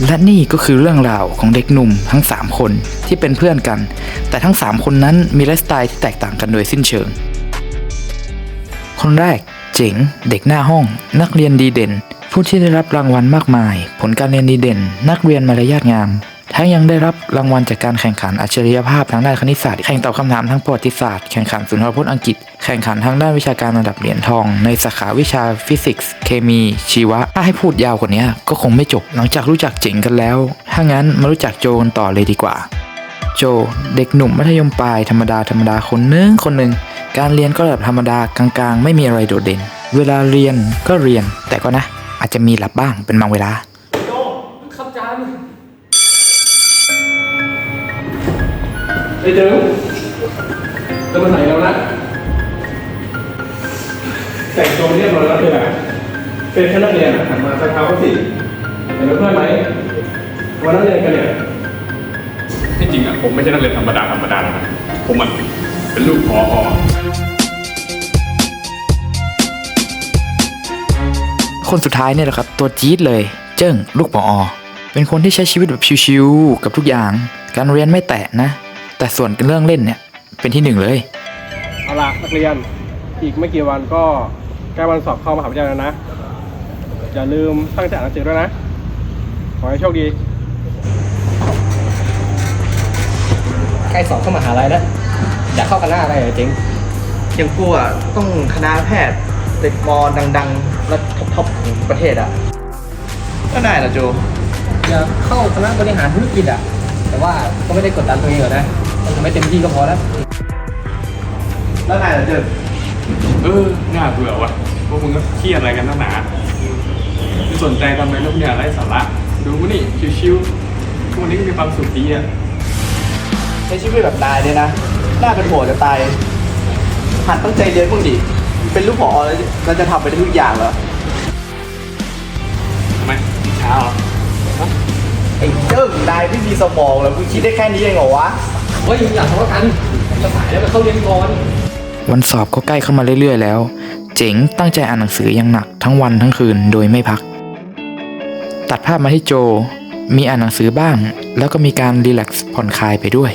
และนี่ก็คือเรื่องราวของเด็กหนุ่มทั้ง 3 คนที่เป็นเพื่อนกัน แต่ทั้ง 3 คนนั้นมีไลฟ์สไตล์ที่แตกต่างกันโดยสิ้นเชิง คนแรกเจ๋ง เด็กหน้าห้อง นักเรียนดีเด่น ผู้ที่ได้รับรางวัลมากมาย ผลการเรียนดีเด่น นักเรียนมารยาทงาม ทั้งยังได้รับรางวัลจากการแข่งขันอัจฉริยภาพทางด้านคณิตศาสตร์ แข่งตอบคำถามทางประวัติศาสตร์ แข่งขันสุนทรพจน์อังกฤษ แข่งขันทางด้านวิชาการระดับเหรียญทอง ในสาขาวิชาฟิสิกส์ เคมี ชีวะ ถ้าให้พูดยาวกว่านี้ก็คงไม่จบ หลังจากรู้จักเจ๋งกันแล้ว ถ้างั้นมารู้จักโจกันต่อเลยดีกว่า โจ เด็กหนุ่มมัธยมปลายธรรมดาธรรมดาคนนึงคนหนึ่ง การเรียนก็แบบธรรมดากลางๆ ไม่มีอะไรโดดเด่น เวลาเรียนก็เรียน แต่ก็นะ อาจจะมีหลับบ้างเป็นบางเวลา ไอ้เดิมจะมาไหนแล้วนะแต่งตัวเรียบร้อยแล้วเธออะเป็นแค่นักเรียนอะหันมาสักเท้าก็สิเห็นเพื่อนไหมวันนักเรียนกันเนี่ยที่จริงอะผมไม่ใช่นักเรียนธรรมดาธรรมดานะผมมันเป็นลูกพออคนสุดท้ายเนี่ยแหละครับ ตัวจี๊ดเลย เจิ้งลูกปออ เป็นคนที่ใช้ชีวิตแบบชิวๆกับทุกอย่าง การเรียนไม่แตะนะ แต่ส่วนเรื่องเล่นเนี่ยเป็นที่หนึ่งเลย เอาล่ะนักเรียนอีกไม่กี่วันก็ใกล้วันสอบเข้ามหาวิทยาลัยแล้วนะ อย่าลืมตั้งใจอ่านหนังสือด้วยนะ ขอให้โชคดี ใกล้สอบเข้ามหาลัยแล้วอยากเข้าคณะอะไรเหรอเจ๋งอย่างกูอะต้องคณะแพทย์เด็กมอดังๆและท็อปๆของประเทศอะก็นายล่ะโจ อยากเข้าคณะบริหารธุรกิจอะ แต่ว่าก็ไม่ได้กดดันตัวเองหรอกนะ ทำให้เต็มที่ก็พอแล้ว แล้วนายล่ะเจอเออน่าเบื่อว่ะพวกมึงก็เครียดอะไรกันนักหนาไม่สนใจทำไมลูกเนี่ยไร้สาระ ดูกูนี่ชิวๆทุกวันนี้ก็มีความสุขดีอะใช้ชีวิตแบบนายเนี่ยนะ น่าเป็นหัวจะตาย หัดตั้งใจเรียนบ้างดิ เป็นลูกหมอแล้วเราจะทำไปได้ทุกอย่างเหรอ ทำไมเช้าเหรอไอ้เจิ้งนายไม่มีสมองแล้วมึงคิดได้แค่นี้เองเหรอวะ เฮ้ยอยากทะเลาะกันจะสายแล้วไปเข้าเรียนก่อนวันสอบก็ใกล้เข้ามาเรื่อยๆแล้ว เจ๋งตั้งใจอ่านหนังสืออย่างหนักทั้งวันทั้งคืนโดยไม่พัก ตัดภาพมาที่โจ มีอ่านหนังสือบ้าง แล้วก็มีการรีแลกซ์ผ่อนคลายไปด้วย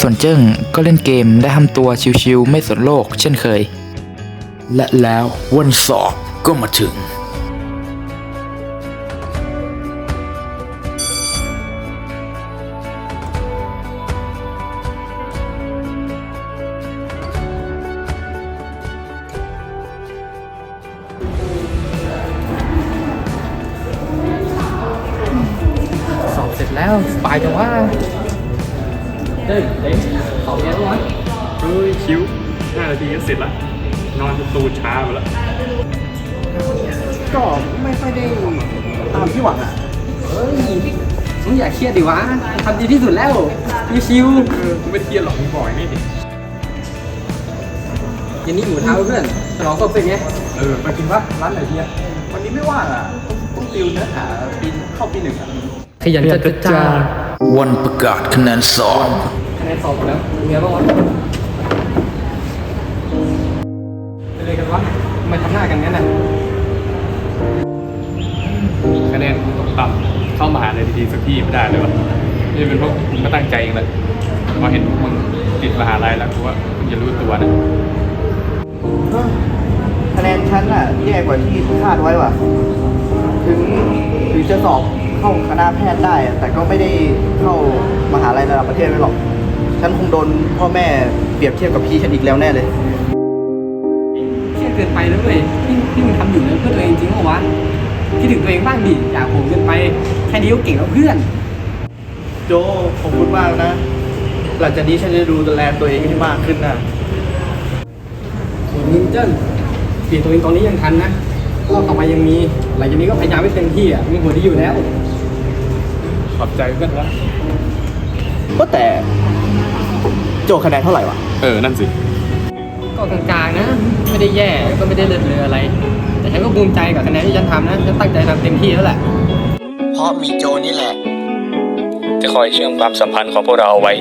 ส่วนเจิ้งก็เล่นเกมได้ทำตัวชิวๆไม่สนโลก เช่นเคย และแล้ววันสอบก็มาถึง แล้วสบายจังว่าเฮ้ยเจ๋งสอบเรียนแล้วะเฮ้ยชิวห้านาทีก็เสร็จละนอนตูช้าไปแล้วก็ไม่ค่อยได้ตามที่หวังอะเฮ้ยมึงอย่าเครียดดิวะทำดีที่สุดแล้วชิวเออกูไม่เครียดหรอกมึงบอกอยนี้ดิย็นนี้อยู่เท้าเพื่อนฉลองสอบเสร็จไงเออไปกินวะร้านไหนดีอะวันนี้ไม่ว่างอะต้องติวเนื้อหาปีเข้าปีหนึ่งอะ ยันจัดกระจายวันประกาศคะแนนสอบคะแนนสอบหมดแล้วเป็นไงบ้างวะเป็นไรกันวะทำไมทำหน้ากันงั้นน่ะคะแนนกูตกต่ำเข้ามหาลัยดีๆสักที่ไม่ได้เลยวะนี่เป็นเพราะมึงก็ตั้งใจเองเลยพอเห็นพวกมึงติดมหาลัยแล้วกูว่ามึงจะรู้ตัวนะคะแนนชั้นอะแย่กว่าที่คาดไว้ว่ะ ถึงถึงจะสอบ เข้าคณะแพทย์ได้อะแต่ก็ไม่ได้เข้ามหาลัยระดับประเทศไว้หรอก ฉันคงโดนพ่อแม่เปรียบเทียบกับพี่ฉันอีกแล้วแน่เลย เครียดเกินไปแล้วเว้ยที่ที่มึงทำอยู่เนี่ยเพื่อตัวเองจริงเหรอวะคิดถึงตัวเองบ้างดิอยากโหมเกินไปแค่นี้ก็เก่งแล้วเพื่อน โจขอบคุณมากนะ หลังจากนี้ฉันจะดูแลตัวเองให้มากขึ้นนะ ส่วนมึงเจิ้นเปลี่ยนตัวเองตอนนี้ยังทันนะ รอบต่อไปยังมีหลังจากนี้ก็พยายามให้เต็มที่อะมีหัวที่อยู่แล้ว ขอบใจเพื่อนวะว่าแต่ โจคะแนนเท่าไหร่วะ เออ นั่นสิ ก็กลางๆนะ ไม่ได้แย่ก็ไม่ได้เลิศเลออะไร แต่ฉันก็ภูมิใจกับคะแนนที่ฉันทำนะฉันตั้งใจทำเต็มที่แล้วแหละ เพราะมีโจนี่แหละ จะคอยเชื่อมความสัมพันธ์ของพวกเราเอาไว้